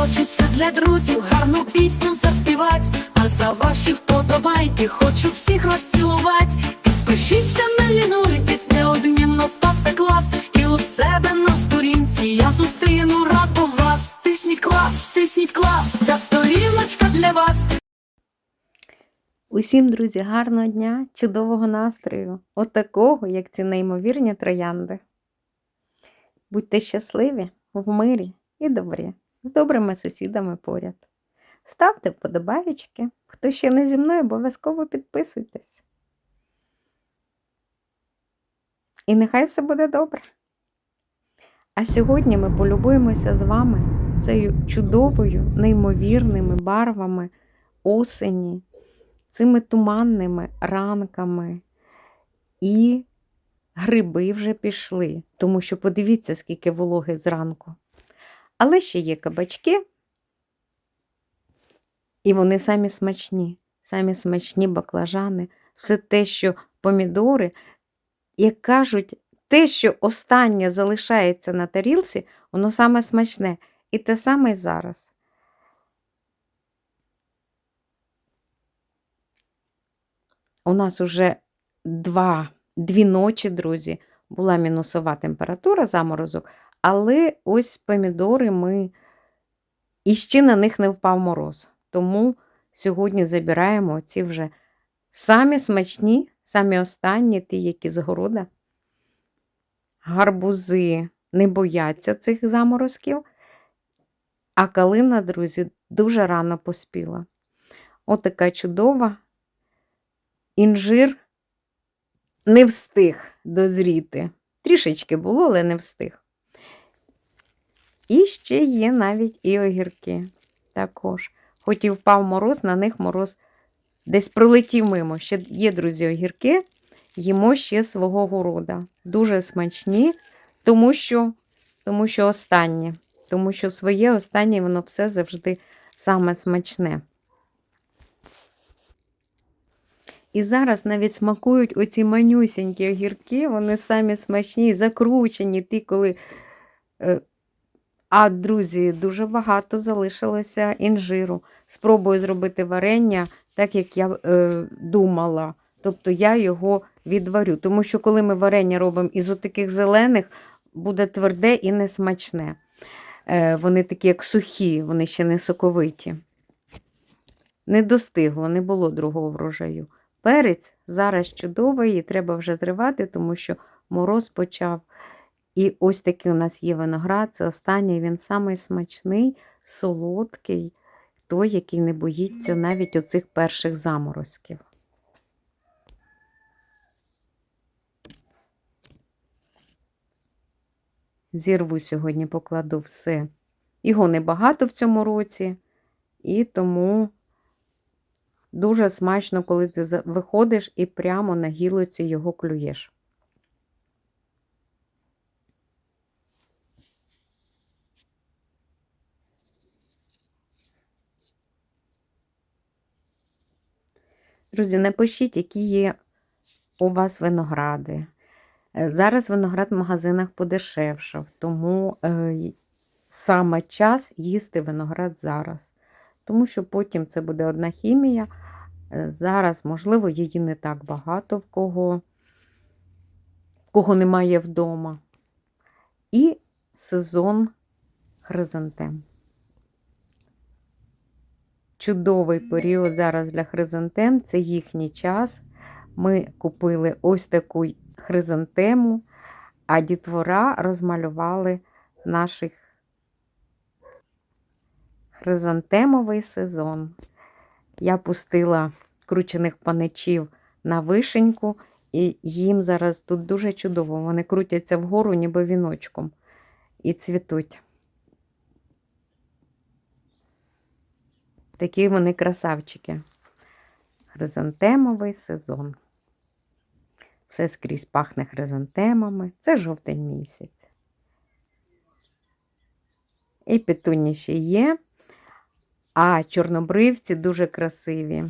хочеться для друзів гарну пісню заспівати, а за ваші вподобайки хочу всіх розцілувати. Підпишіться, не лінуйтесь, неодмінно ставте клас, і у себе на сторінці я зустріну раду вас. Тисніть клас, тисніть клас, ця сторіночка для вас. Усім, друзі, гарного дня, чудового настрою, отакого, як ці неймовірні троянди. Будьте щасливі, в мирі і добрі, з добрими сусідами поряд. Ставте вподобаєчки. Хто ще не зі мною, обов'язково підписуйтесь. І нехай все буде добре. А сьогодні ми полюбуємося з вами цією чудовою, неймовірними барвами осені цими туманними ранками. І гриби вже пішли, тому що подивіться, скільки вологи зранку. Але ще є кабачки, і вони самі смачні, самі смачні баклажани, все те, що помідори, як кажуть, те, що останнє залишається на тарілці, воно саме смачне. І те саме й зараз. У нас уже два, дві ночі, друзі, була мінусова температура, заморозок, але ось помідори ми і ще на них не впав мороз. Тому сьогодні забираємо ці вже самі смачні, самі останні, ті, які з города. Гарбузи не бояться цих заморозків, а калина, друзі, дуже рано поспіла. Отака чудова. Інжир не встиг дозріти. Трішечки було, але не встиг. І ще є навіть і огірки. Також. Хоч і впав мороз, на них мороз десь пролетів мимо. Ще є, друзі, огірки, їмо ще свого города. Дуже смачні, тому що, тому що останнє. Тому що своє останнє, воно все завжди саме смачне. І зараз навіть смакують оці манюсінькі огірки, вони самі смачні, закручені, ті, коли. А, друзі, дуже багато залишилося інжиру. Спробую зробити варення, так як я е, думала. Тобто я його відварю. Тому що, коли ми варення робимо із отаких зелених, буде тверде і несмачне. Е, Вони такі, як сухі, вони ще не соковиті. Не достигло, не було другого врожаю. Перець зараз чудовий, і треба вже зривати, тому що мороз почав. І ось такий у нас є виноград. Це останній, він самий смачний, солодкий, той, який не боїться навіть оцих перших заморозків. Зірву сьогодні, покладу все. Його небагато в цьому році, і тому Дуже смачно, коли ти виходиш і прямо на гілоці його клюєш. Друзі, напишіть, які є у вас виногради. Е, Зараз виноград в магазинах подешевшав, тому е, саме час їсти виноград зараз. Тому що потім це буде одна хімія. Е, Зараз, можливо, її не так багато в кого, в кого немає вдома. І сезон хризантем. Чудовий період зараз для хризантем це їхній час. Ми купили ось таку хризантему, а дітвора розмалювали наших хризантемовий сезон. Я пустила кручених паничів на вишеньку, і їм зараз тут дуже чудово. Вони крутяться вгору, ніби віночком, і цвітуть. Такі вони красавчики. Хризантемовий сезон. Все скрізь пахне хризантемами. Це жовтень місяць. І петуні ще є. А чорнобривці дуже красиві.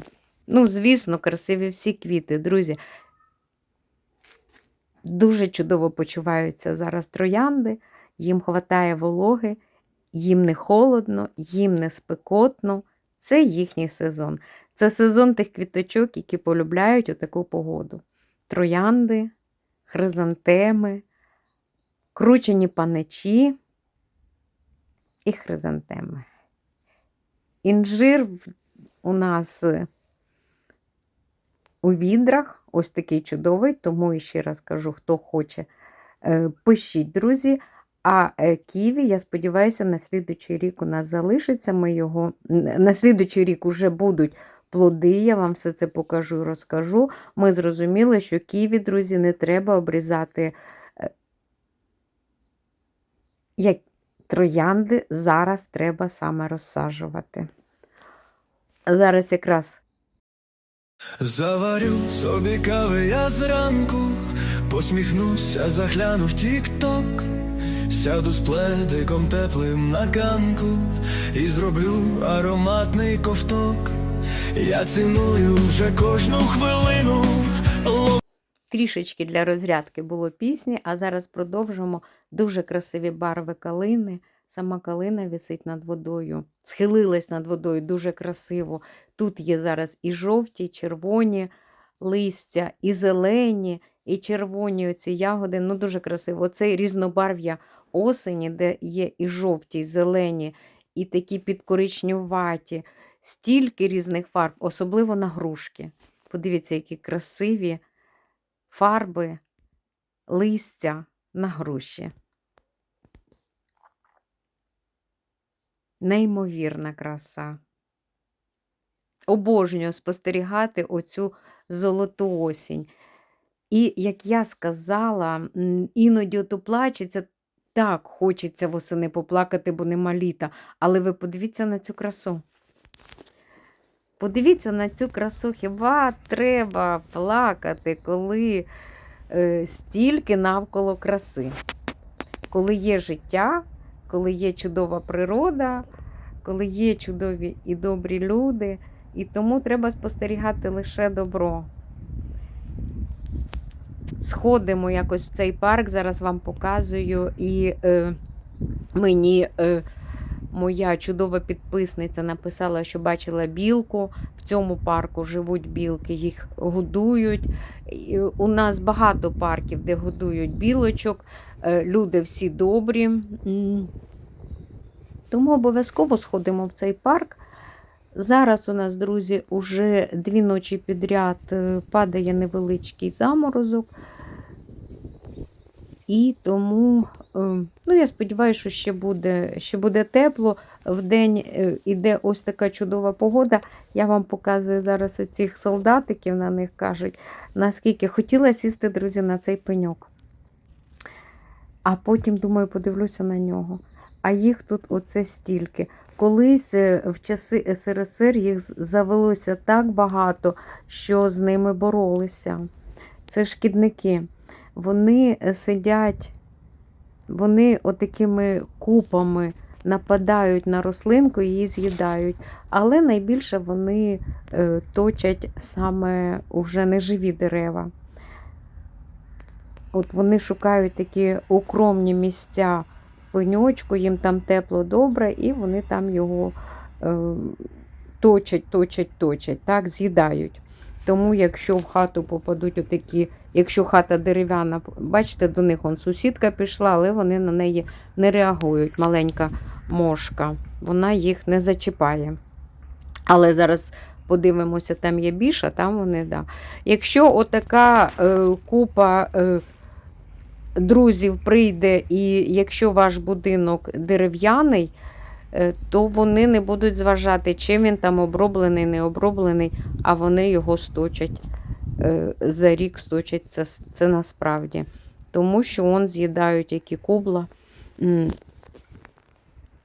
Ну, звісно, красиві всі квіти, друзі. Дуже чудово почуваються зараз троянди, їм вистачає вологи, їм не холодно, їм не спекотно. Це їхній сезон. Це сезон тих квіточок, які полюбляють у таку погоду. Троянди, хризантеми, кручені паничі і хризантеми. Інжир у нас е, у відрах, ось такий чудовий, тому ще раз кажу, хто хоче, е, пишіть, друзі. А е, ківі, я сподіваюся, на слідучий рік у нас залишиться. Ми його на слідучий рік вже будуть плоди. Я вам все це покажу і розкажу. Ми зрозуміли, що ківі, друзі, не треба обрізати е, як троянди. Зараз треба саме розсаджувати. Зараз якраз Заварю собі кави я зранку, посміхнуся, загляну в тік-ток, сяду з пледиком теплим на ганку і зроблю ароматний ковток. Я ціную вже кожну хвилину. трішечки для розрядки було пісні, а зараз продовжимо дуже красиві барви калини. Сама калина висить над водою, схилилась над водою дуже красиво. Тут є зараз і жовті, і червоні листя, і зелені, і червоні оці ягоди. Ну, дуже красиво. Оце різнобарв'я осені, де є і жовті, і зелені, і такі підкоричнюваті. Стільки різних фарб, особливо на грушки. Подивіться, які красиві фарби, листя на груші. Неймовірна краса. Обожнюю спостерігати оцю золоту осінь. І, як я сказала, іноді ото плачеться, так, хочеться восени поплакати, бо нема літа. Але ви подивіться на цю красу. Подивіться на цю красу. Хіба треба плакати, коли е, стільки навколо краси? Коли є життя, коли є чудова природа, коли є чудові і добрі люди, і тому треба спостерігати лише добро. Сходимо якось в цей парк, зараз вам показую, і е, мені е, моя чудова підписниця написала, що бачила білку. В цьому парку живуть білки, їх годують. У нас багато парків, де годують білочок. Е, Люди всі добрі. Тому обов'язково сходимо в цей парк. Зараз у нас, друзі, уже дві ночі підряд е, падає невеличкий заморозок. І тому, е, ну, я сподіваюся, що ще буде, ще буде тепло. В день е, іде ось така чудова погода. Я вам показую зараз цих солдатиків, на них кажуть, наскільки хотіла сісти, друзі, на цей пеньок. А потім, думаю, подивлюся на нього. А їх тут оце стільки. Колись е, в часи СРСР їх завелося так багато, що з ними боролися. Це шкідники. Вони е, сидять, вони отакими купами нападають на рослинку і її з'їдають. Але найбільше вони е, точать саме уже неживі дерева. От вони шукають такі укромні місця пеньочку, їм там тепло добре, і вони там його е, точать, точать, точать, так, з'їдають. Тому, якщо в хату попадуть отакі, якщо хата дерев'яна, бачите, до них он сусідка пішла, але вони на неї не реагують. Маленька мошка, вона їх не зачіпає. Але зараз подивимося, там є більше, там вони, да. Якщо отака е, купа е, друзів прийде, і якщо ваш будинок дерев'яний, е, то вони не будуть зважати, чим він там оброблений, не оброблений, а вони його сточать. е, За рік сточать це, це насправді. Тому що он з'їдають які кубла.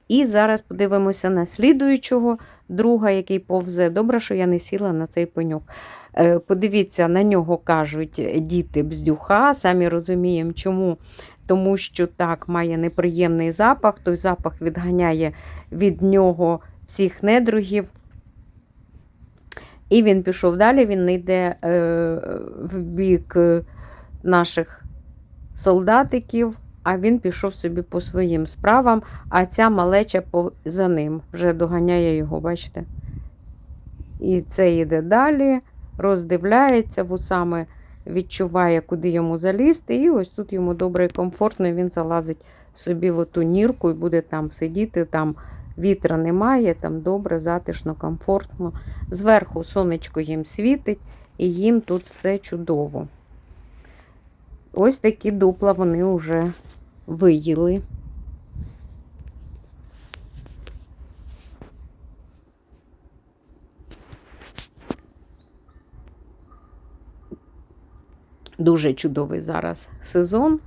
І зараз подивимося на слідуючого друга, який повзе. Добре, що я не сіла на цей пеньок. Е, Подивіться, на нього кажуть діти бздюха. Самі розуміємо, чому. Тому що так має неприємний запах, той запах відганяє від нього всіх недругів. І він пішов далі, він йде е, в бік наших солдатиків, а він пішов собі по своїм справам, а ця малеча за ним вже доганяє його, бачите? І це йде далі, роздивляється, вусами відчуває, куди йому залізти, і ось тут йому добре і комфортно, він залазить собі в оту нірку і буде там сидіти, там вітра немає, там добре, затишно, комфортно. Зверху сонечко їм світить, і їм тут все чудово. Ось такі дупла вони вже виїли. Дуже чудовий зараз сезон,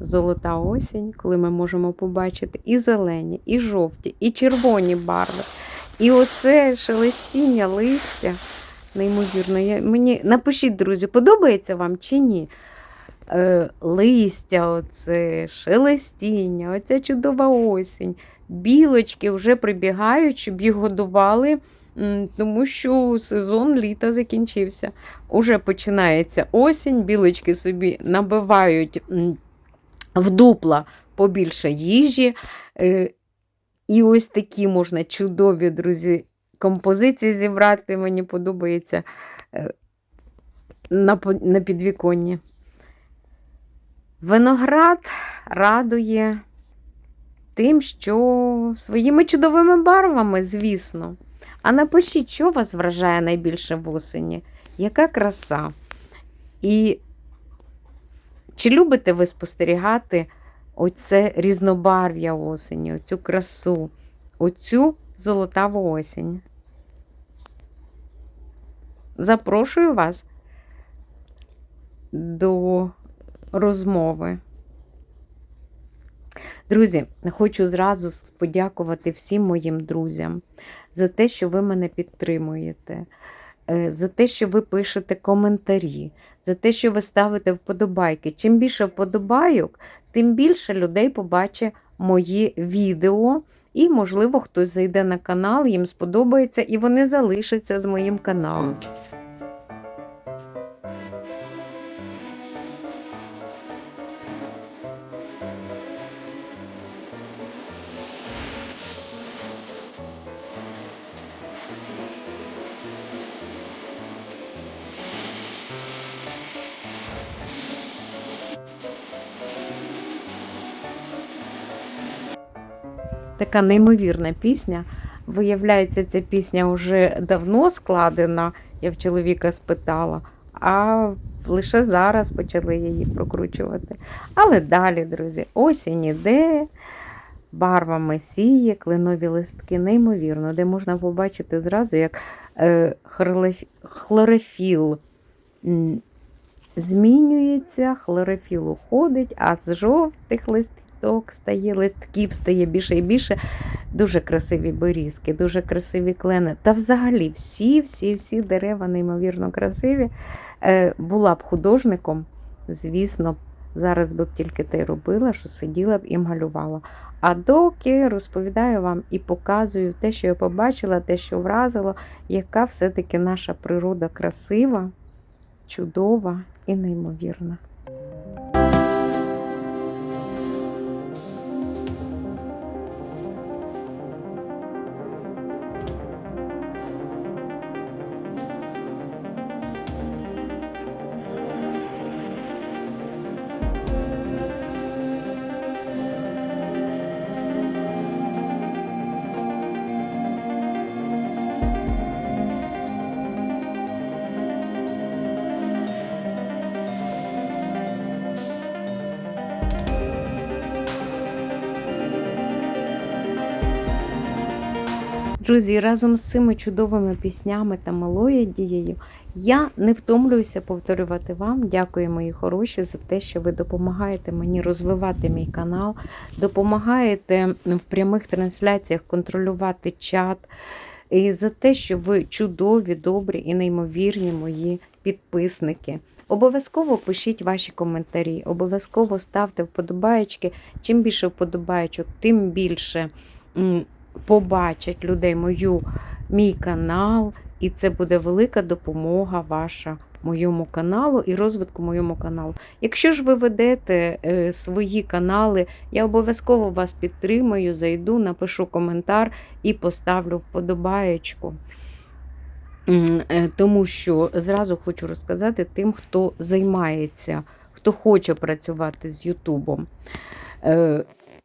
золота осінь, коли ми можемо побачити і зелені, і жовті, і червоні барви. І оце шелестіння листя. Неймовірно. Я, мені, напишіть, друзі, подобається вам чи ні? Е, листя, оце, шелестіння, оця чудова осінь. Білочки вже прибігають, щоб їх годували, тому що сезон літа закінчився. Уже починається осінь, білочки собі набивають в дупла побільше їжі. Е, І ось такі можна чудові, друзі, композиції зібрати. Мені подобається е, на, підвіконні. Виноград радує тим, що своїми чудовими барвами, звісно. А напишіть, що вас вражає найбільше в осені? Яка краса? І чи любите ви спостерігати оце різнобарв'я осені, оцю красу, оцю золотаву осінь? Запрошую вас до розмови. Друзі, хочу зразу подякувати всім моїм друзям за те, що ви мене підтримуєте, е, за те, що ви пишете коментарі, за те, що ви ставите вподобайки. Чим більше вподобайок, тим більше людей побачить мої відео. І, можливо, хтось зайде на канал, їм сподобається, і вони залишаться з моїм каналом. Така неймовірна пісня. Виявляється, ця пісня вже давно складена, я в чоловіка спитала, а лише зараз почали її прокручувати. Але далі, друзі, осінь іде, барвами сіє, кленові листки, неймовірно, де можна побачити зразу, як е, хлорофіл змінюється, хлорофіл уходить, а з жовтих листок стає листків, стає більше і більше. Дуже красиві берізки, дуже красиві клени. Та взагалі всі, всі, всі дерева неймовірно красиві. Е, була б художником, звісно, зараз би б тільки те й робила, що сиділа б і малювала. А доки розповідаю вам і показую те, що я побачила, те, що вразило, яка все-таки наша природа красива, чудова і неймовірна. Друзі, разом з цими чудовими піснями та мелодією я не втомлююся повторювати вам. Дякую, мої хороші, за те, що ви допомагаєте мені розвивати мій канал, допомагаєте в прямих трансляціях контролювати чат. І за те, що ви чудові, добрі і неймовірні мої підписники. Обов'язково пишіть ваші коментарі, обов'язково ставте вподобаєчки. Чим більше вподобаєчок, тим більше побачать людей мою, мій канал, і це буде велика допомога ваша моєму каналу і розвитку моєму каналу. Якщо ж ви ведете е, свої канали, я обов'язково вас підтримаю, зайду, напишу коментар і поставлю вподобаєчку. Е, Тому що зразу хочу розказати тим, хто займається, хто хоче працювати з Ютубом.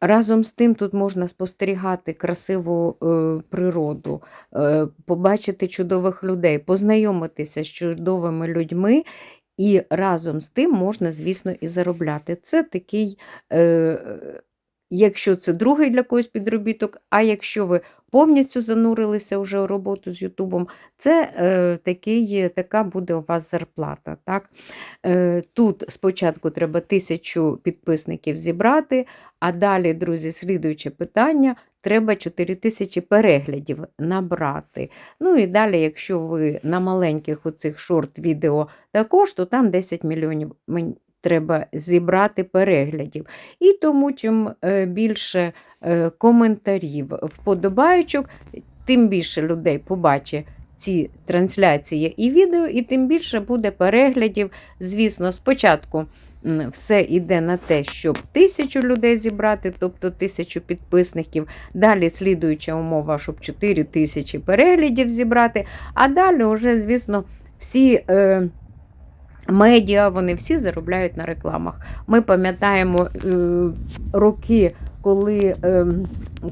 Разом з тим тут можна спостерігати красиву е, природу, е, побачити чудових людей, познайомитися з чудовими людьми, і разом з тим можна, звісно, і заробляти. Це такий, е, якщо це другий для когось підробіток, а якщо ви повністю занурилися вже у роботу з Ютубом, це е, такий, така буде у вас зарплата. Так? Е, тут спочатку треба тисячу підписників зібрати, а далі, друзі, слідуюче питання. Треба 4 тисячі переглядів набрати. Ну і далі, якщо ви на маленьких оцих шорт-відео також, то там 10 мільйонів треба зібрати переглядів. І тому, чим е, більше е, коментарів, вподобаючок, тим більше людей побачить ці трансляції і відео, і тим більше буде переглядів. Звісно, спочатку все йде на те, щоб тисячу людей зібрати, тобто тисячу підписників. Далі слідуюча умова, щоб 4 тисячі переглядів зібрати. А далі, вже, звісно, всі. Е, Медіа, вони всі заробляють на рекламах. Ми пам'ятаємо е, роки, коли е,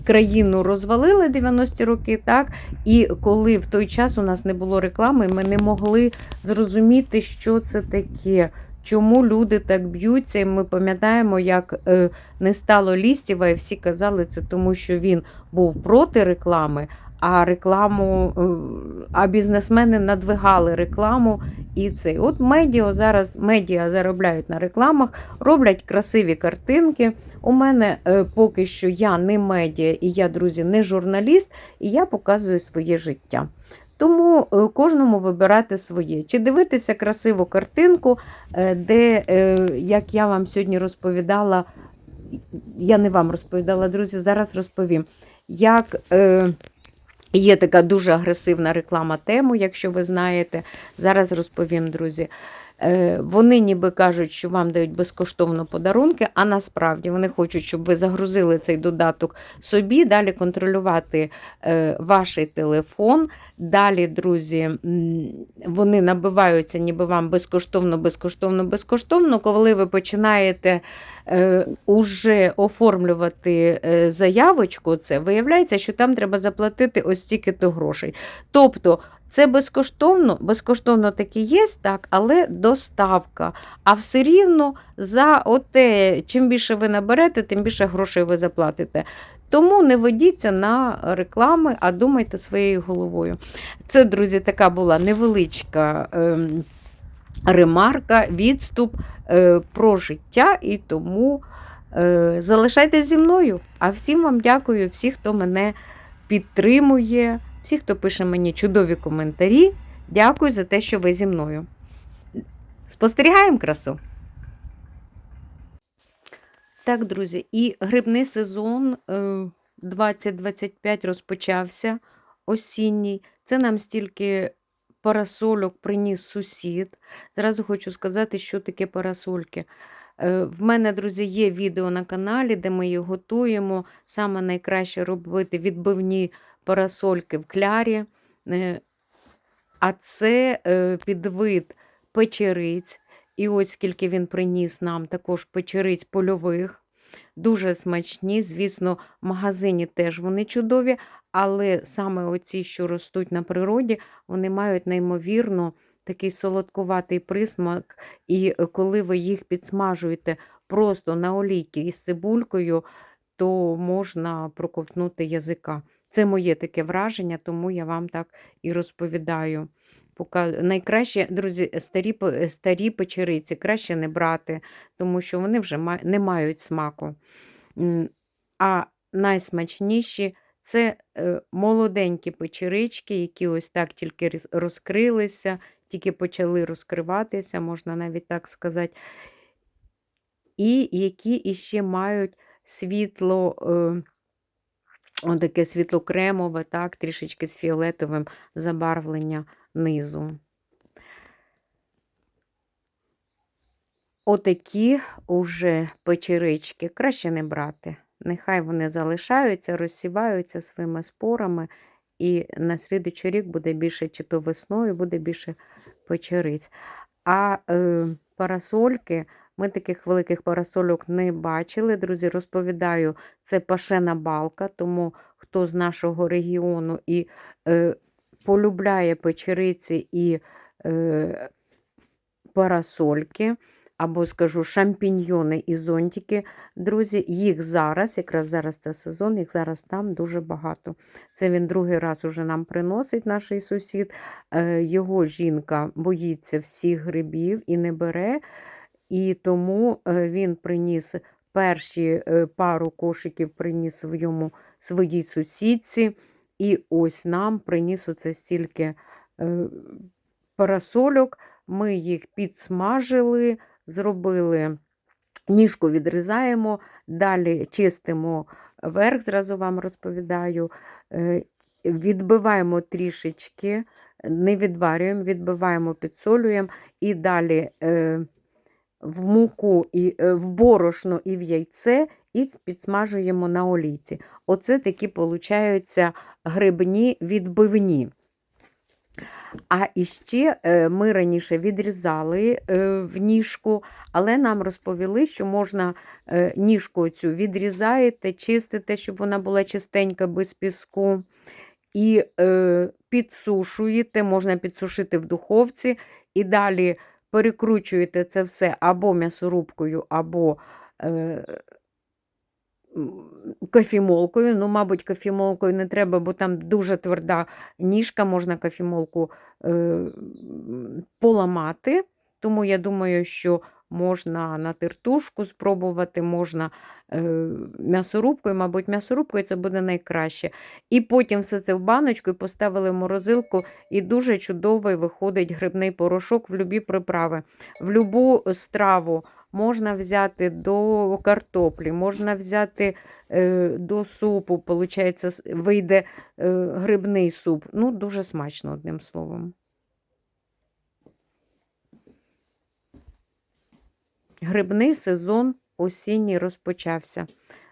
країну розвалили 90-ті роки, так, і коли в той час у нас не було реклами, ми не могли зрозуміти, що це таке. Чому люди так б'ються, і ми пам'ятаємо, як е, не стало Лістєва, і всі казали це тому, що він був проти реклами, а рекламу, е, а бізнесмени надвигали рекламу і цей. От медіа зараз медіа заробляють на рекламах, роблять красиві картинки. У мене е, поки що я не медіа, і я, друзі, не журналіст, і я показую своє життя. Тому е, кожному вибирати своє. Чи дивитися красиву картинку, де, як я вам сьогодні розповідала, я не вам розповідала, друзі, зараз розповім, як е, є така дуже агресивна реклама тему, якщо ви знаєте. Зараз розповім, друзі. Е, Вони ніби кажуть, що вам дають безкоштовно подарунки, а насправді вони хочуть, щоб ви загрузили цей додаток собі, далі контролювати е, ваш телефон. Далі, друзі, вони набиваються, ніби вам безкоштовно, безкоштовно, безкоштовно. Коли ви починаєте е, уже оформлювати заявочку, це виявляється, що там треба заплатити ось стільки-то грошей. Тобто це безкоштовно, безкоштовно таки є, так, але доставка. А все рівно за оте, чим більше ви наберете, тим більше грошей ви заплатите. Тому не ведіться на реклами, а думайте своєю головою. Це, друзі, така була невеличка ем, ремарка, відступ е, про життя, і тому е, залишайтесь зі мною. А всім вам дякую, всі, хто мене підтримує, всі, хто пише мені чудові коментарі. Дякую за те, що ви зі мною. Спостерігаємо красу. Так, друзі, і грибний сезон е, 2025 розпочався осінній. Це нам стільки парасольок приніс сусід. Зразу хочу сказати, що таке парасольки. Е, В мене, друзі, є відео на каналі, де ми їх готуємо. Саме найкраще робити відбивні парасольки в клярі. Е, А це е, підвид печериць. І ось скільки він приніс нам також печериць польових. Дуже смачні. Звісно, в магазині теж вони чудові, але саме оці, що ростуть на природі, вони мають неймовірно такий солодкуватий присмак. І е, коли ви їх підсмажуєте просто на олійки із цибулькою, то можна проковтнути язика. Це моє таке враження, тому я вам так і розповідаю. Найкраще, друзі, старі, старі печериці краще не брати, тому що вони вже не мають смаку. А найсмачніші це е, молоденькі печерички, які ось так тільки розкрилися, тільки почали розкриватися, можна навіть так сказати. І які іще мають світло. Таке світло-кремове, так, трішечки з фіолетовим забарвлення низу. отакі уже печерички краще не брати. Нехай вони залишаються, розсіваються своїми спорами, і на слідуючий рік буде більше, чи то весною буде більше печериць. А е, парасольки, ми таких великих парасольок не бачили. Друзі, розповідаю, це пашена балка, тому хто з нашого регіону і е, полюбляє печериці і е, парасольки, або скажу шампіньйони і зонтики. Друзі, їх зараз, якраз зараз це сезон, їх зараз там дуже багато. Це він другий раз уже нам приносить наш сусід. Е, Його жінка боїться всіх грибів і не бере. І тому е, він приніс перші е, пару кошиків приніс своєму своїй сусідці. І ось нам приніс оце стільки е, парасольок. Ми їх підсмажили, зробили ніжку відрізаємо, далі чистимо верх, зразу вам розповідаю. Відбиваємо трішечки, не відварюємо, відбиваємо, підсолюємо і далі в муку, і, е, в борошно і в яйце і підсмажуємо на олійці. Оце такі, получаються, грибні відбивні. А іще е, ми раніше відрізали е, в ніжку, але нам розповіли, що можна ніжку цю відрізаєте, чистите, щоб вона була чистенька без піску. І підсушуєте, можна підсушити в духовці, і далі перекручуєте це все або м'ясорубкою, або е, кофімолкою. Ну, мабуть, кофімолкою не треба, бо там дуже тверда ніжка, можна кофімолку е, поламати. Тому я думаю, що можна на тертушку спробувати, можна е, м'ясорубкою, мабуть, м'ясорубкою це буде найкраще. І потім все це в баночку і поставили в морозилку, і дуже чудовий виходить грибний порошок в любі приправи, в любу страву. Можна взяти до картоплі, можна взяти е, до супу, с- вийде е, грибний суп. Ну, дуже смачно, одним словом. Грибний сезон осінній розпочався.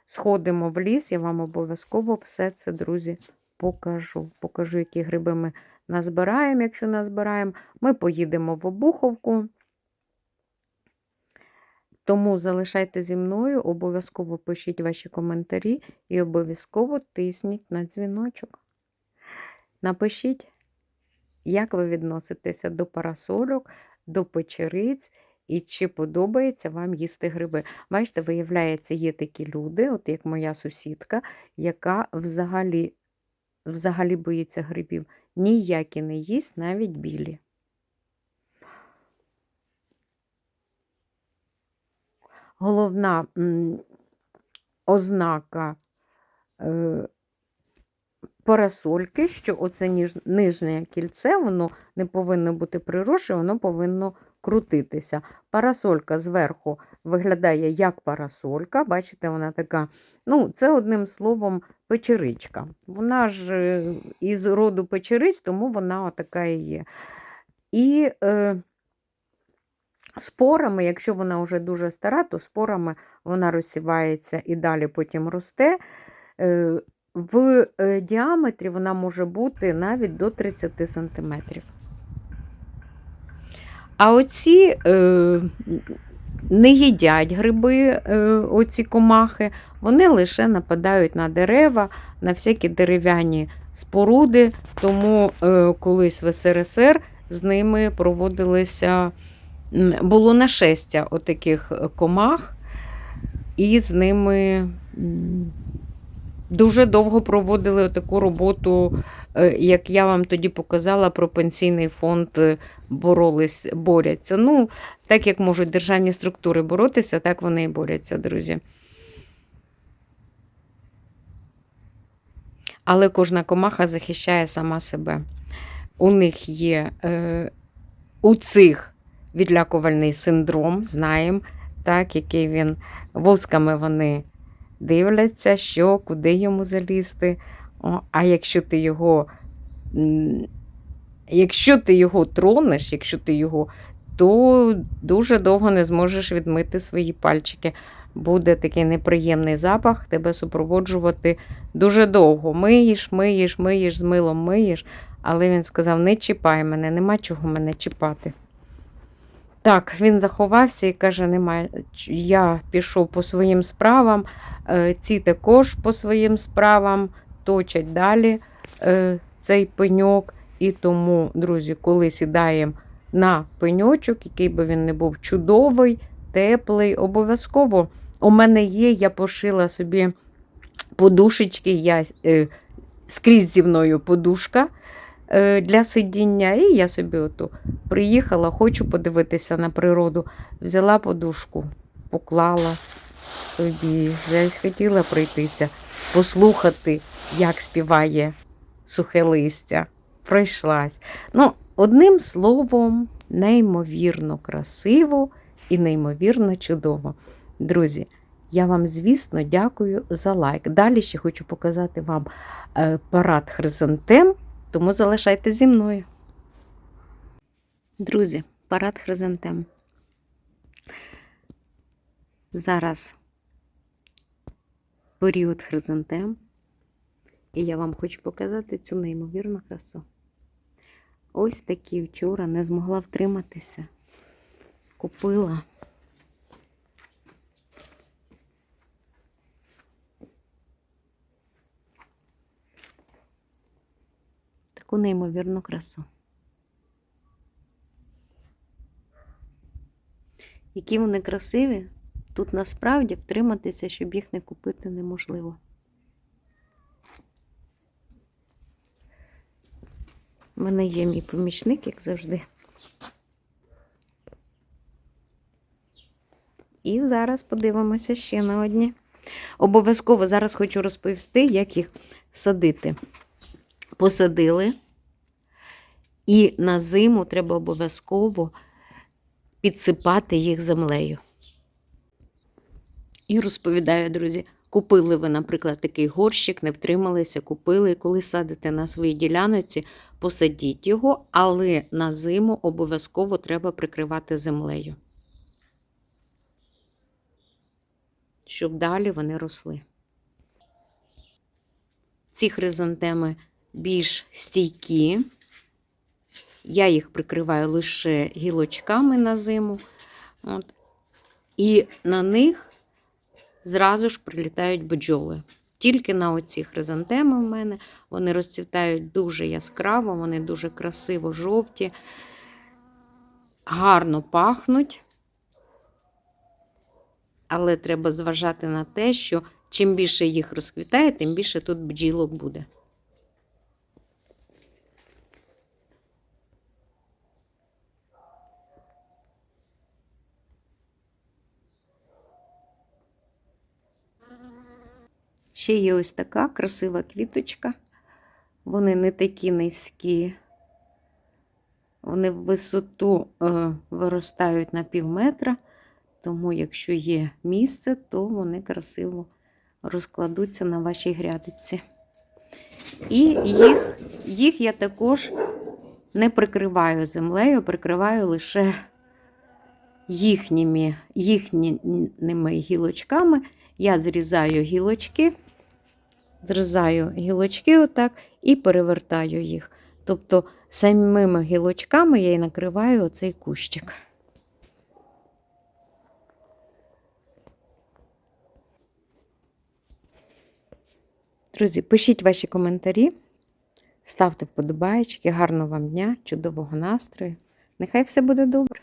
Сходимо в ліс, я вам обов'язково все це, друзі, покажу. Покажу, які гриби ми назбираємо, якщо назбираємо. Ми поїдемо в Обуховку. Тому залишайте зі мною, обов'язково пишіть ваші коментарі і обов'язково тисніть на дзвіночок. Напишіть, як ви відноситеся до парасольок, до печериць і чи подобається вам їсти гриби. Бачите, виявляється, є такі люди, от як моя сусідка, яка взагалі, взагалі боїться грибів. Ніякі не їсть, навіть білі. Головна ознака е, парасольки, що оце нижнє кільце, воно не повинно бути приросше, воно повинно крутитися. Парасолька зверху виглядає як парасолька. Бачите, вона така, ну, це одним словом печеричка. Вона ж е, із роду печериць, тому вона така і є. І е, спорами, якщо вона вже дуже стара, то спорами вона розсівається і далі потім росте. Е, в е, діаметрі вона може бути навіть до 30 см. А оці е, не їдять гриби, е, оці комахи, вони лише нападають на дерева, на всякі дерев'яні споруди. Тому е, колись в СРСР з ними проводилися, було нашестя отаких комах, і з ними дуже довго проводили таку роботу, як я вам тоді показала про пенсійний фонд е, боролись, борються. Ну, так як можуть державні структури боротися, так вони і борються, друзі. Але кожна комаха захищає сама себе. У них є е, у цих відлякувальний синдром, знаємо, так, який він волсками вони дивляться, що, куди йому залізти. О, а якщо ти його Якщо ти його тронеш, якщо ти його то дуже довго не зможеш відмити свої пальчики. Буде такий неприємний запах, тебе супроводжувати дуже довго. Миєш, миєш, миєш, з милом миєш. Але він сказав: не чіпай мене, нема чого мене чіпати. Так, він заховався і каже: немає. Я пішов по своїм справам, е, ці також по своїм справам точать далі е, цей пеньок. І тому, друзі, коли сідаємо на пеньочок, який би він не був чудовий, теплий, обов'язково у мене є, я пошила собі подушечки, я, е, скрізь зі мною подушка е, для сидіння. І я собі ото приїхала, хочу подивитися на природу. Взяла подушку, поклала собі. Я хотіла пройтися, послухати, як співає сухе листя. Пройшлась. Ну, одним словом, неймовірно красиво і неймовірно чудово. Друзі, я вам, звісно, дякую за лайк. Далі ще хочу показати вам е, парад хризантем, тому залишайтеся зі мною. Друзі, парад хризантем. Зараз період хризантем. І я вам хочу показати цю неймовірну красу. Ось такі вчора не змогла втриматися. Купила. Таку неймовірну красу. Які вони красиві, тут насправді втриматися, щоб їх не купити, неможливо. У мене є мій помічник, як завжди. І зараз подивимося ще на одні. Обов'язково зараз хочу розповісти, як їх садити. Посадили. І на зиму треба обов'язково підсипати їх землею. І розповідаю, друзі, купили ви, наприклад, такий горщик, не втрималися, купили. Коли садите на своїй ділянці, посадіть його, але на зиму обов'язково треба прикривати землею, щоб далі вони росли. Ці хризантеми більш стійкі. Я їх прикриваю лише гілочками на зиму. От. І на них зразу ж прилітають бджоли. Тільки на оці хризантеми в мене вони розцвітають дуже яскраво, вони дуже красиво жовті, гарно пахнуть. Але треба зважати на те, що чим більше їх розквітає, тим більше тут бджілок буде. Ще є ось така красива квіточка. Вони не такі низькі. Вони в висоту е, виростають на пів метра, тому, якщо є місце, то вони красиво розкладуться на вашій грядочці. І їх, їх я також не прикриваю землею, прикриваю лише їхніми, їхніми гілочками. Я зрізаю гілочки, зрізаю гілочки отак і перевертаю їх. Тобто самими гілочками я і накриваю оцей кущик. Друзі, пишіть ваші коментарі, ставте вподобайки, гарного вам дня, чудового настрою. Нехай все буде добре.